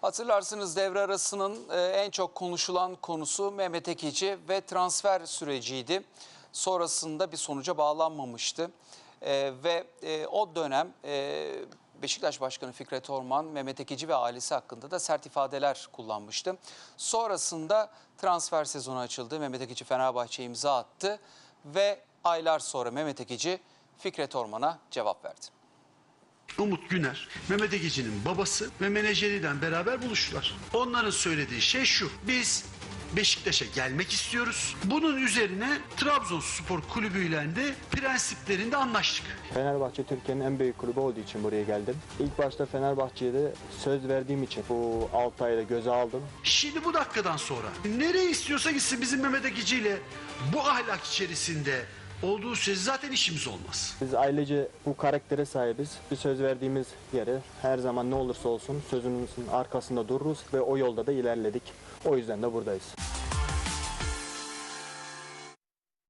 Hatırlarsınız devre arasının e, en çok konuşulan konusu Mehmet Ekici ve transfer süreciydi. Sonrasında bir sonuca bağlanmamıştı. E, ve e, o dönem Beşiktaş Başkanı Fikret Orman, Mehmet Ekici ve ailesi hakkında da sert ifadeler kullanmıştı. Sonrasında transfer sezonu açıldı. Mehmet Ekici Fenerbahçe'ye imza attı ve aylar sonra Mehmet Ekici Fikret Orman'a cevap verdi. Umut Güner, Mehmet Ekici'nin babası ve menajeriyle beraber buluştular. Onların söylediği şey şu. Biz Beşiktaş'a gelmek istiyoruz. Bunun üzerine Trabzonspor kulübüyle de prensiplerinde anlaştık. Fenerbahçe Türkiye'nin en büyük kulübü olduğu için buraya geldim. İlk başta Fenerbahçe'ye de söz verdiğim için bu 6 ayda göze aldım. Şimdi bu dakikadan sonra nereye istiyorsa gitsin bizim Mehmet Ekici ile bu ahlak içerisinde olduğu sürece zaten işimiz olmaz. Biz ailece bu karaktere sahibiz. Bir söz verdiğimiz yere her zaman ne olursa olsun sözümüzün arkasında dururuz ve o yolda da ilerledik. O yüzden de buradayız.